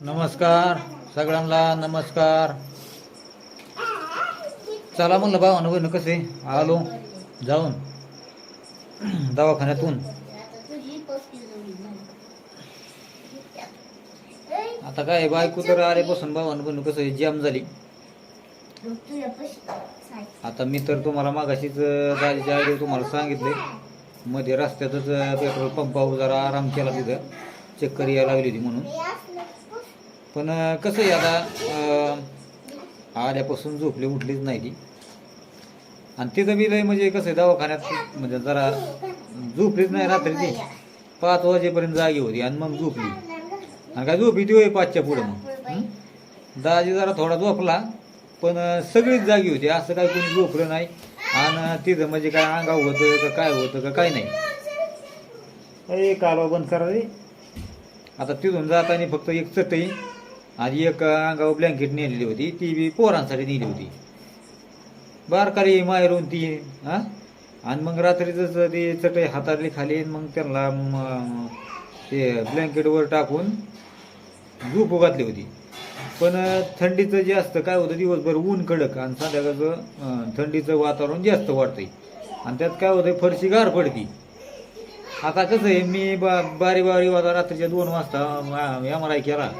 नमस्कार सगळ्यांना नमस्कार. चला म्हणलं भावानं बहिण कसे आलो जाऊन. दवाखान्यातून. आता काय बायको तर आल्यापासून भावानं बहिण कसं जॅम झाली. आता मी तर तुम्हाला मागाशीच दाजीच्या आयडिया तुम्हाला सांगितले. मध्ये रस्त्यातच पेट्रोल पंपावर जरा आराम केला तिथं. चक्कर यायला लागली होती म्हणून. पण कसं आहे आता आल्यापासून झोपली उठलीच नाही ती. आणि तिथं बी लय म्हणजे कसं आहे दवाखान्यात म्हणजे जरा झोपलीच नाही रात्री ती. पाच वाजेपर्यंत जागी होती आणि मग झोपली. आणि काय झोपी ती होय पाचच्या पुढं मग? दाजी जरा थोडा झोपला पण सगळीच जागी होती. असं काय कोणी झोपलं नाही. आणि तिथं म्हणजे काय अंगाव होतं का काय होतं का काय नाही. ए कालवा बंद करा रे. आता तिथून जाताना फक्त एक चटई आणि एक अंगावर ब्लँकेट नेलेली होती. ती बी पोरांसाठी नेली होती. बारकारी माहेरून ती हा आणि मग रात्रीच ती चटई हातातली खाली मग त्यांना ते ब्लँकेटवर टाकून झोप घातली होती. पण थंडीचं जे असतं काय होतं दिवसभर ऊन कडक आणि संध्याकाळचं थंडीचं वातावरण जास्त वाढतंय. आणि त्यात काय होतं फरशी गार पडती. आता कसं आहे मी बा बारी बारी वाजा रात्रीच्या दोन वाजता एम आर आय केला.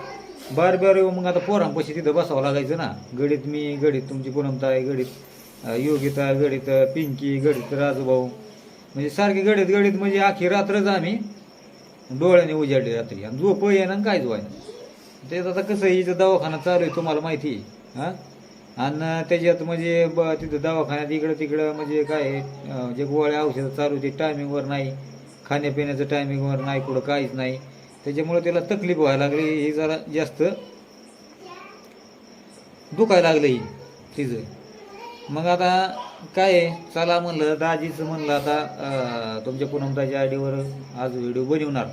बारी येऊ मग आता पोरांपाशी तिथं बसावं लागायचं ना. गडीत मी गडीत तुमची पूनमताई गडीत योगिता गडीत पिंकी गडीत राजूभाऊ. म्हणजे सारखी गडीत गडीत म्हणजे आखी रात्रच आम्ही डोळ्याने उजाडली रात्री. आणि झोप येणं आणि काहीच व्हायना. ते आता कसं आहे, इथं दवाखाना चालू आहे तुम्हाला माहिती हां? आणि त्याच्यात म्हणजे ब तिथं दवाखान्यात इकडं तिकडं म्हणजे काय आहे, जे गोळ्या औषधं चालू ते टायमिंगवर नाही. खाण्यापिण्याचं टायमिंगवर नाही कुठं काहीच नाही. त्याच्यामुळे त्याला तकलीफ व्हायला लागली. ही जरा जास्त दुखायला लागलं ही तिचं. मग आता काय आहे, चला म्हणलं दाजीचं म्हणलं आता अं, तुमच्या पूनमताच्या आयडीवर आज व्हिडिओ बनवणार.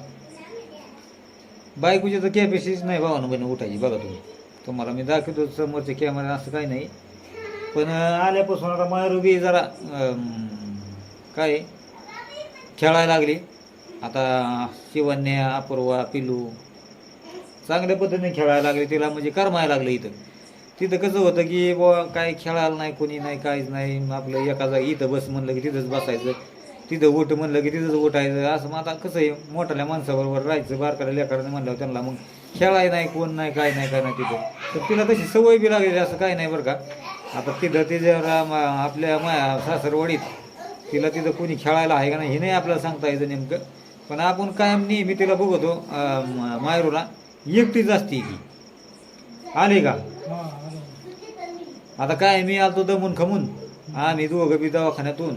बायकोची तर कॅपॅसिटीच नाही भावानं बहिणी उठायची बघा तुम्ही. तुम्हाला मी दाखवतो समोरच्या कॅमेरा असं काही नाही. पण आल्यापासून आता मारुबी जरा काय आहे, खेळायला लागली. आता शिवन्या अपूर्वा पिलू चांगल्या पद्धतीने खेळायला लागले. तिला म्हणजे करमायला लागलं इथं. तिथं कसं होतं की बुवा काय खेळायला नाही कोणी नाही काहीच नाही. आपलं एका जागी इथं बस म्हणलं की तिथंच बसायचं. तिथं उठ म्हणलं की तिथंच उठायचं. असं मग आता कसं आहे मोठ्या माणसाबरोबर राहायचं बारकाल्या लेकराने म्हणलं त्यांना मग खेळाय नाही कोण नाही काय नाही काय नाही तिथं. तर तिला तशी सवय बी लागलेली असं काही नाही बरं का. आता तिथं तिच्या मा- आपल्या माया सासरवाडीत तिला तिथं कोणी खेळायला आहे का नाही हे नाही आपल्याला सांगता येतं नेमकं. पण आपण कायम नेहमी तिला बघतो मायरूला एकटीच असते ती आली का? आता काय मी आलतो दमून खमून आम्ही दोघं बी दवाखान्यातून.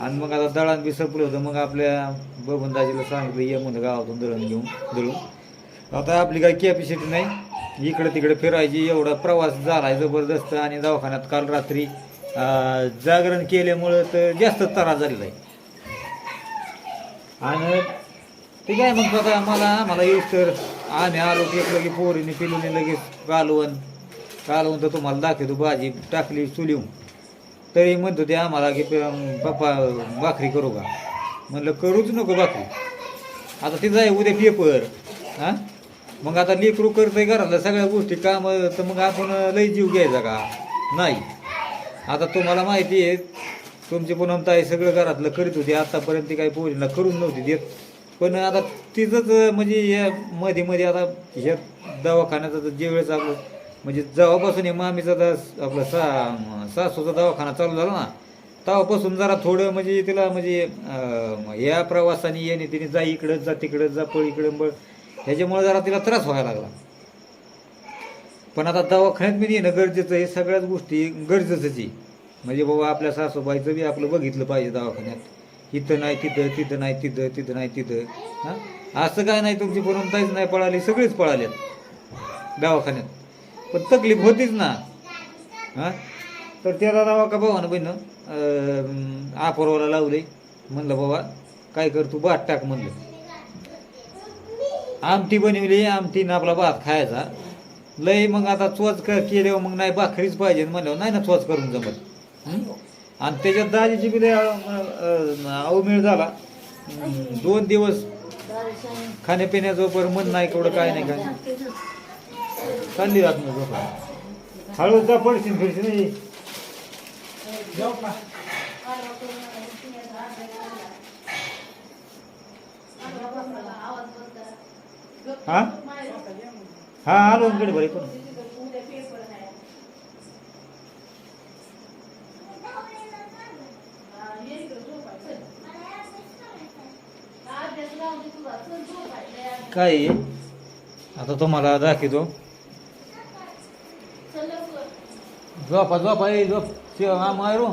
आणि मग आता दळण बी संपलं होतं मग आपल्या बबनदाजीला सांगितलं ये म्हणलं गावातून दळण घेऊन दळून आता आपली काही कॅपॅसिटी नाही. इकडे तिकडे फिरायची एवढा प्रवास झालाय जबरदस्त आणि दवाखान्यात काल रात्री जागरण केल्यामुळं तर जास्त त्रास झालेला आहे. आणि ते काय मग आता मला मला येऊ तर आम्ही आलो की एक लगे पोरीने पिलूने लगेच कालवण कालवण तर तुम्हाला दाखवतो भाजी टाकली चुलीहून. तरी म्हणतो ते आम्हाला की पप्पा भाकरी करू का? म्हणलं करूच नको भाकरी. आता तिथं आहे उद्या पेपर. हां? मग आता लेकरू करतंय घरातल्या सगळ्या गोष्टी काम तर मग आपण लई जीव घ्यायचा का? नाही. आता तुम्हाला माहिती आहे तुमची पूनमताई सगळं घरातलं करीत होती. आतापर्यंत काही पोरीला करून नव्हती देत. पण आता तिचंच म्हणजे या मध्ये मध्ये आता ह्या दवाखान्याचा तर जे वेळेस आपलं म्हणजे जेव्हापासून हे मामीचा दा- आपलं सा सासूचा दवाखाना चालू झाला ना तेव्हापासून जरा थोडं म्हणजे तिला म्हणजे ह्या या प्रवासाने येणे तिने जा इकडं जा तिकडं जा पळ इकडं बळ ह्याच्यामुळे जरा तिला त्रास व्हायला लागला. पण आता दवाखान्यात मी येणं गरजेचं हे सगळ्याच गोष्टी गरजेचंच आहे. म्हणजे बाबा आपल्या सासूबाईचं बी आपलं बघितलं पाहिजे दवाखान्यात. इथं नाही तिथं तिथं नाही तिथं तिथं नाही तिथं. हां? असं काय नाही तुमची परंताईच नाही पळाली सगळीच पळाल्यात दवाखान्यात. पण तकलीफ होतीच ना. हां? तर त्याला दावा का भावानं बहिणं? आपोरवाला लावले म्हणलं बाबा काय कर तू? भात टाक म्हणलं. आमटी बनवली आमटीनं आपला भात खायचा. लय मग आता चोच क केल्यावर मग नाही भाकरीच पाहिजे म्हणल्यावर नाही ना चोच करून जमत. आणि त्याच्यात दाजीची बी अवमेळ झाला. दोन दिवस खाण्यापिण्याचं पर मन नाही केवढं काय नाही काय चालली जात नाही झोपा. हळू जा पडशील फिरशील नाही. हा? हा आलो इकडे बरे पण काय आहे? आता तुम्हाला दाखवतो. झोपा झोपा ये झोप. शिवा मारू.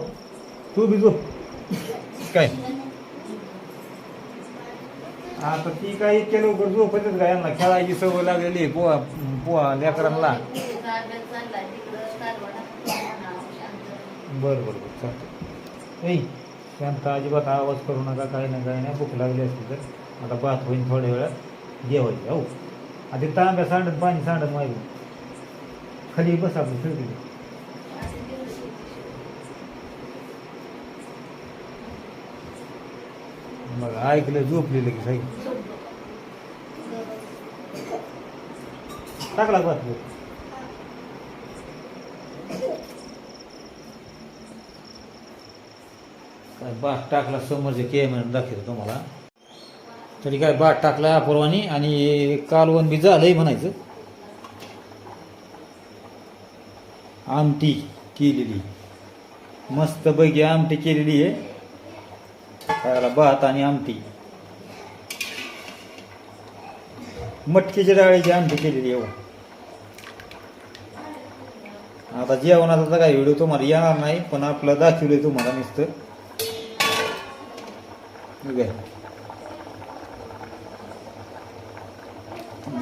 तू बी झोप. काय? आता ती काय इतक्या लवकर झोपतच का यांना खेळायची सवय लागलेली आहे पोहा पोहा लेकरांना. बरं बरं बरं. चालतं नाही शांत अजिबात आवाज करू नका. काही नाही काही नाही. भूक लागली असते तर. आता बात होईन थोड्या वेळात. देवाची हो आधी तांब्या सांडत पाणी सांडत माहिती खाली बस आपली ठेवते मग ऐकलं झोपलेलं की साई टाकला बात काय टाकला समोरचे के म्हणून दाखवतो तुम्हाला. तरी काय बाट टाकला अपूर्वानी आणि कालवण बी झालंय म्हणायचं. आमटी केलेली. मस्त पैकी आमटी केलेली आहे. खायला भात आणि आमटी. मटकीच्या डाळीची आमटी केलेली आहे हो. आता जेवणाचा तर काही व्हिडिओ तुम्हाला येणार नाही पण आपलं दाखवलंय तुम्हाला नुसतं ठीक आहे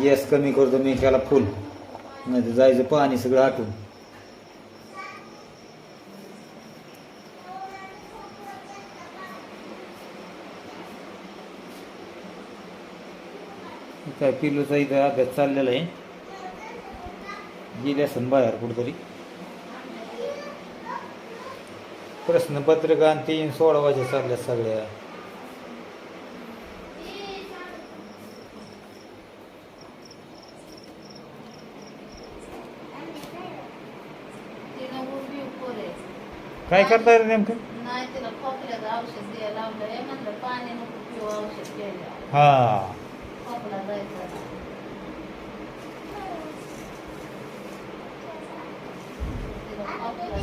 गॅस कमी करतो मी त्याला फुल. नाही तर जायचं पाणी सगळं आटून. काय पिलूचा इथं अभ्यास चाललेला आहे. गेली असेल बाहेर कुठतरी. प्रश्नपत्रिका आणि तीन वाजे चालल्या सगळ्या. काय करता रे नेमकं नाही तिला खोकल्याचं औषध द्यायला लावलंय म्हणलं पाणी नको पिऊ औषध घ्यायला हा खोकला जायचा तिला खोकला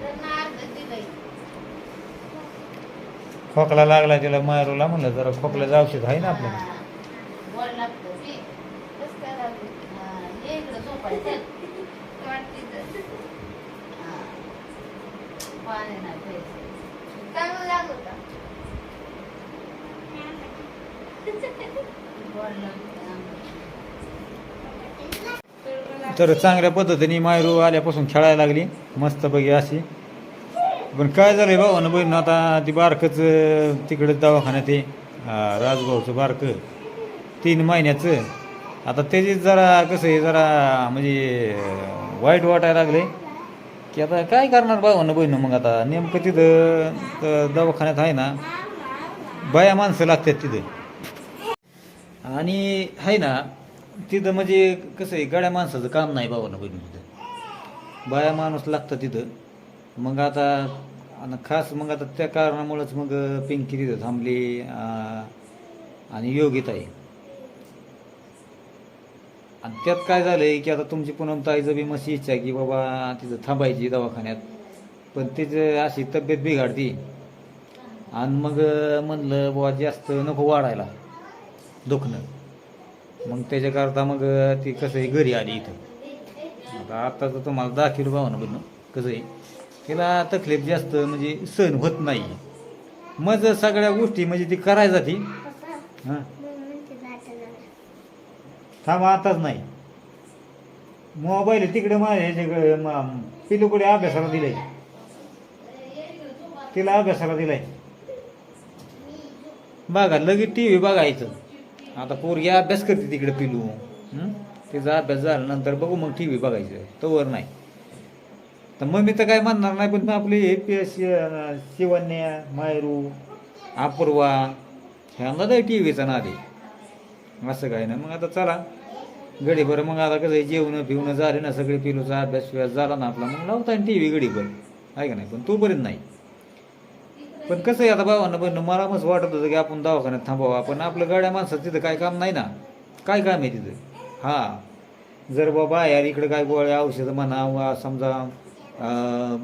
त्यांना अर्ध दिलंय खोकला लागला तिला मारूला म्हणलं जरा खोकल्याचं औषध आहे ना आपल्याला. गोड लागतं पी. कसं काय लागतं? हा, ये इकडं झोपायचं. वाटतं इथं. हा. पाणी नाही प्यायचं. चांगलं लागलं तर चांगल्या पद्धतीने मायरू आल्यापासून खेळायला लागली मस्तपैकी अशी. पण काय झालंय भाऊ ना बहीण आता ती बारकच तिकडे दवाखान्यात आहे. राजभाऊचं बारकं. तीन महिन्याचं. आता त्याची जरा कसं आहे जरा म्हणजे वाईट वाटायला लागले की आता काय करणार भाऊ बहिणं मग आता? नेमकं तिथं तर दवाखान्यात आहे ना बाया माणसं लागतात तिथं. आणि आहे ना तिथं म्हणजे कसं आहे गाड्या माणसाचं काम नाही बाबांना बहिणी तिथं. बाया माणूस लागतं तिथं. मग आता आणि खास मग आता त्या कारणामुळंच मग पिंकी तिथं थांबली आणि योगित आहे. आणि त्यात काय झालं आहे की आता तुमची पूनम ताईचं बी इच्छा आहे की बाबा तिचं थांबायची दवाखान्यात. पण तिचं अशी तब्येत बिघाडती. आणि मग म्हणलं बाबा जास्त नको वाढायला. दुखणं. मग त्याच्याकरता मग ती कसं आहे घरी आली इथं. आता आता तर तुम्हाला दाखिल भावना बघणं कसं आहे. तिला तकलीफ जास्त म्हणजे सहन होत नाही. मग सगळ्या गोष्टी म्हणजे ती करायचा ती हां. थांबा आताच नाही. मोबाईल तिकडे माझ्या पिलूकडे अभ्यासाला दिलाय. तिला अभ्यासाला दिलाय. बघा लगेच टी व्ही बघायचं आता पोरगी अभ्यास करते तिकडे पिलू. तिचा अभ्यास झाल्यानंतर बघू मग टी व्ही बघायचं. तोवर नाही. तर मग मी तर काय म्हणणार नाही पण आपली हे पी एस शिवन्या मायरू अपूर्वा ह्यांना टी व्हीचा नादे असं काय नाही. मग आता चला. गडीभर मग आता कसं जेवणं फिवणं झाले ना सगळे पिलूचा अभ्यास फिभ्यास झाला ना आपला मग लावता टी व्ही गडीभर आहे का नाही? पण तोपर्यंत नाही. पण कसं आहे आता भावानं पण मला मस्त वाटत होतं की आपण दवाखान्यात थांबावा पण आपलं गाड्या माणसाचं तिथं काय काम नाही ना. काय काम आहे तिथं? हां. जर बाबा बाहेर इकडं काय गोळ्या औषधं म्हणा वा समजा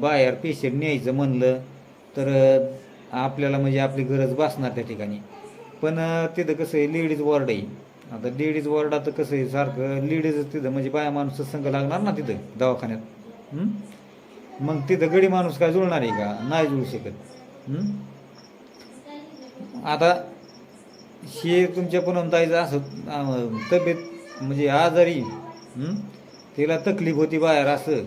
बाहेर पेशंट न्यायचं म्हणलं तर आपल्याला म्हणजे आपली गरज भासणार त्या ठिकाणी. पण तिथं कसं आहे लेडीज वॉर्ड आहे. आता लेडीज वॉर्ड आता कसं आहे सारखं लेडीज तिथं म्हणजे बाया माणूस संघ लागणार ना तिथं दवाखान्यात. मग तिथं गडी माणूस काय जुळणार आहे का? नाही जुळू शकत. आता हे तुमच्या पुनमताईचं असं तब्येत म्हणजे आजारी तिला तकलीफ होती बाहेर असं.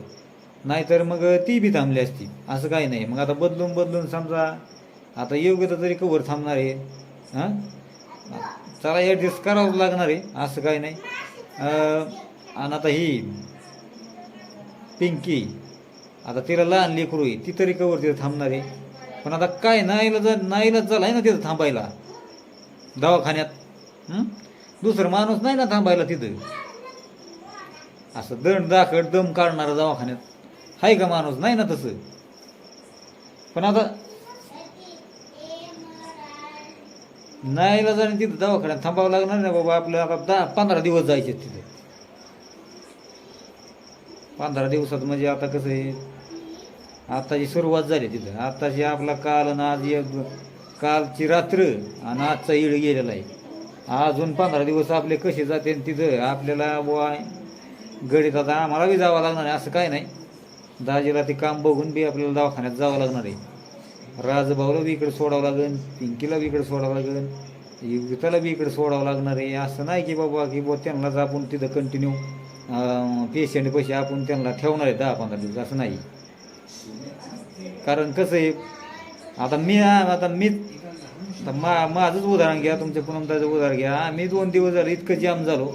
नाहीतर मग ती बी थांबली असती. असं काही नाही. मग आता बदलून बदलून समजा आता योग्यता तरी कवर थांबणार आहे. हां? चला ॲडजस्ट करावंच लागणार आहे असं काही नाही. आणि आता ही पिंकी आता तिला लहान लेकरू आहे ती तरी कवर तिथं थांबणार आहे. पण आता काय नाईलाज नाईलाज झाला आहे ना तिथं थांबायला दवाखान्यात दुसरं माणूस नाही ना थांबायला तिथं. असं दंड दाखड दम काढणारा दवाखान्यात. आहे का माणूस? नाही ना तसं. पण आता नाही जाणे तिथं दवाखान्यात थांबावं लागणार नाही बाबा आपलं आता दहा पंधरा दिवस जायचे तिथे. पंधरा दिवसात म्हणजे आता कसं आहे आताची सुरुवात झाली तिथं. आताची आपला काल आणि आज एक कालची रात्र आणि आजचा इळ गेलेला आहे. अजून पंधरा दिवस आपले कसे जाते आणि तिथं आपल्याला बुवा गडीत आता आम्हाला बी जावं लागणार आहे असं काय नाही. दाजीला ते काम बघून बी आपल्याला दवाखान्यात जावं लागणार आहे. राजभाऊला बी इकडे सोडावं लागेल पिंकीला बी इकडे सोडावं लागेल युगिताला बी इकडे सोडावं लागणार आहे. असं नाही की बाबा की बुवा त्यांनाच आपण तिथं कंटिन्यू पेशंट पैसे आपण त्यांना ठेवणार आहे दहा पंधरा दिवस असं नाही. कारण कसं आहे आता मी आता मी आता मा माझंच उदाहरण घ्या तुमच्या पुनमताचं उदाहरण घ्या. मी दोन दिवस झालं इतकं जाम झालो.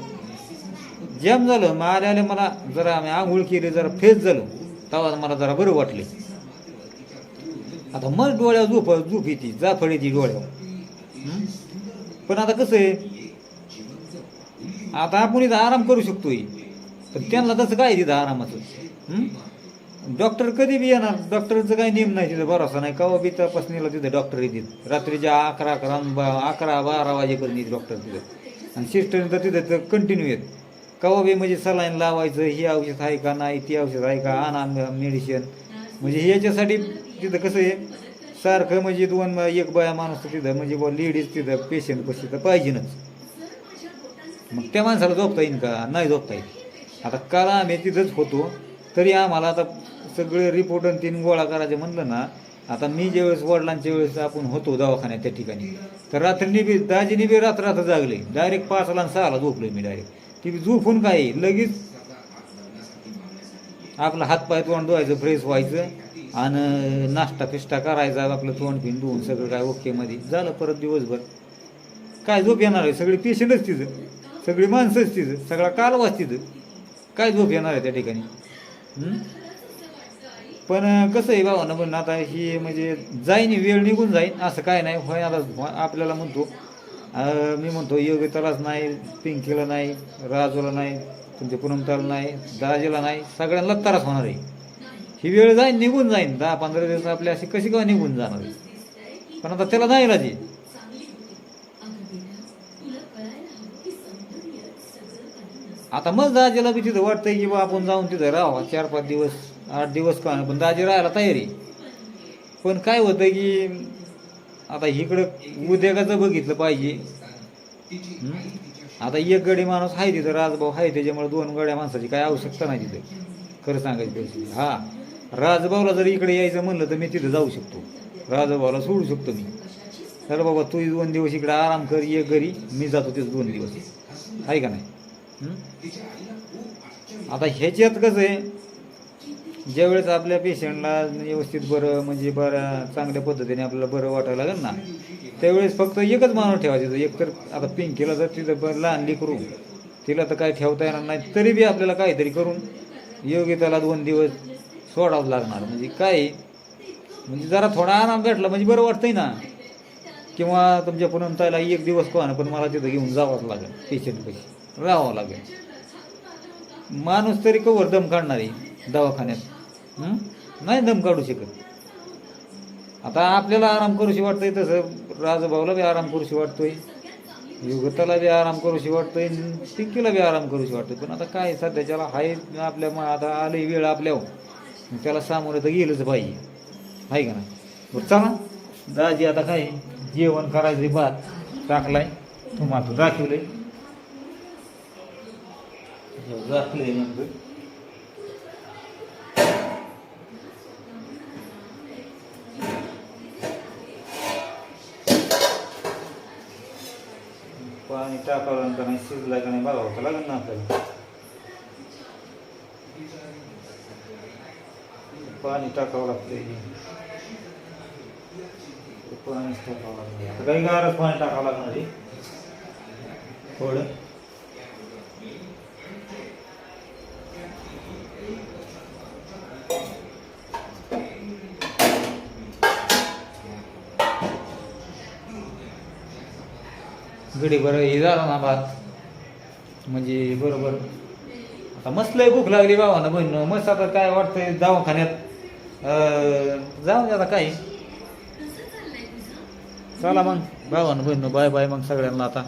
जाम झालं मग आल्या मला जरा आम्ही आंघोळ केली जरा फ्रेश झालो. तेव्हा मला जरा बरं वाटले. आता मग डोळ्यावर झोप झोप येते जाफळ येते डोळ्यावर. पण आता कसं आहे? आता आपण इथं आराम करू शकतोय. पण त्यांना तसं काय तिथं आरामाचं? डॉक्टर कधी बी येणार? डॉक्टरचं काही नियम नाही तिथं भरोसा नाही. कवा बी तपासणीला तिथं डॉक्टर येतात रात्रीच्या अकरा अकरा अकरा बारा वाजेपर्यंत येते डॉक्टर तिथं. आणि सिस्टर तर तिथं तर कंटिन्यू येत कवा बी म्हणजे सलाईन लावायचं ही औषध आहे का नाही ती औषध आहे का आणा मेडिसिन. म्हणजे याच्यासाठी तिथं कसं आहे सारखं म्हणजे दोन एक बाया माणूस तिथं म्हणजे बुवा लेडीज तिथं पेशंट कशी तर पाहिजेनच. मग त्या माणसाला झोपता येईल का? नाही झोपता येईल आता काल आम्ही तिथंच होतो तरी आम्हाला आता सगळे रिपोर्ट आणि तीन गोळा करायचे म्हणलं ना आता मी ज्यावेळेस वडिलांच्या वेळेस आपण होतो दवाखान्यात त्या ठिकाणी तर रात्रीने बी दाजीने बी रात्र रात्र जागले. डायरेक्ट पाचला आणि सहाला झोपलो मी डायरेक्ट ती झोपून काय? लगेच आपला हातपाय तोंड धुवायचं फ्रेश व्हायचं. आणि नाश्ता पिष्टा करायचा आपलं तोंड फिन धुवून सगळं काय ओकेमध्ये झालं परत दिवसभर. काय झोप येणार आहे? सगळी पेशंटच तिथं. सगळी माणसंच तिथं. सगळा कालवाच तिथं. काय झोप येणार आहे त्या ठिकाणी? पण कसं आहे भावानं पण आता ही म्हणजे जाईन वेळ निघून जाईन. असं काय नाही. होय आता आपल्याला म्हणतो मी म्हणतो योगितालाच नाही पिंकीला नाही राजूला नाही तुमच्या पुनमताला नाही दाजीला नाही. सगळ्यांना त्रास होणार आहे. ही वेळ जाईल निघून जाईन. दहा पंधरा दिवस आपली अशी कशी का निघून जाणार? पण आता त्याला नाही लाजी आता मग दाजीला बी तिथं वाटतंय की बा आपण जाऊन तिथं राहावं. चार पाच दिवस आठ दिवस का पण दाजी राहायला तयारी पण काय होतं की आता इकडं उद्योगाचं बघितलं पाहिजे. आता एक गडी माणूस आहे तिथं राजभाऊ आहे त्याच्यामुळे दोन गड्या माणसाची काय आवश्यकता नाही तिथं. खरं सांगायची हा. राजभाऊला जर इकडे यायचं म्हणलं तर मी तिथं जाऊ शकतो. राजभाऊला सोडू शकतो मी. तर बाबा तू दोन दिवस इकडे आराम कर ये घरी. मी जातो तिथं दोन दिवस. आहे का नाही? आता ह्याच्यात कसं आहे? ज्यावेळेस आपल्या पेशंटला व्यवस्थित बरं म्हणजे बरं चांगल्या पद्धतीने आपल्याला बरं वाटायला लागेल ना त्यावेळेस फक्त एकच माणूस ठेवायचं एक तर आता पिंकीला जर तिथं ब- लहान लेकरू तिला तर काय ठेवता येणार नाही. तरी बी आपल्याला काहीतरी करून योग्य त्याला दोन दिवस सोडावं लागणार. म्हणजे काय? म्हणजे जरा थोडा आराम भेटला म्हणजे बरं वाटतंय ना. किंवा तुमच्या पुनमताईला एक दिवस कोणा पण मला तिथं घेऊन जावंच लागेल पेशंट पैसे राहावं लागेल. माणूस तरी कवर दम काढणार आहे दवाखान्यात नाही दम काढू शकत. आता आपल्याला आराम करूशी वाटतंय तसं राजभाऊला बी आराम करूशी वाटतोय. युगताला बी आराम करूशी वाटतोय टिंकीला बी आराम करूशी वाटतोय. पण आता काय सध्याच्याला हाय आपल्या मग आता आली वेळ आपल्यावर. त्याला सामोरं तर गेलंच पाहिजे आहे का ना बरं चला. दाजी आता काय जेवण करायचं भात टाकलाय. तुम्हाला दाखवलंय. दाखलंय नंतर पाणी टाकावं का नाही? शिजला का नाही? बघावं तर लागेल ना आपल्याला. पाणी टाकावं लागतं पाणी टाकावं लागतं आता काही गारच पाणी टाकावं लागणार आहे. थोडं. गडी बरं हे झालं ना भात. म्हणजे बरोबर. आता मस्त लय भूक लागली बाबांना बहिण. मस्त आता काय वाटतंय दवाखान्यात? जाऊ दे आता काय चला मग बाबांना बहिण बाय बाय मग सगळ्यांना आता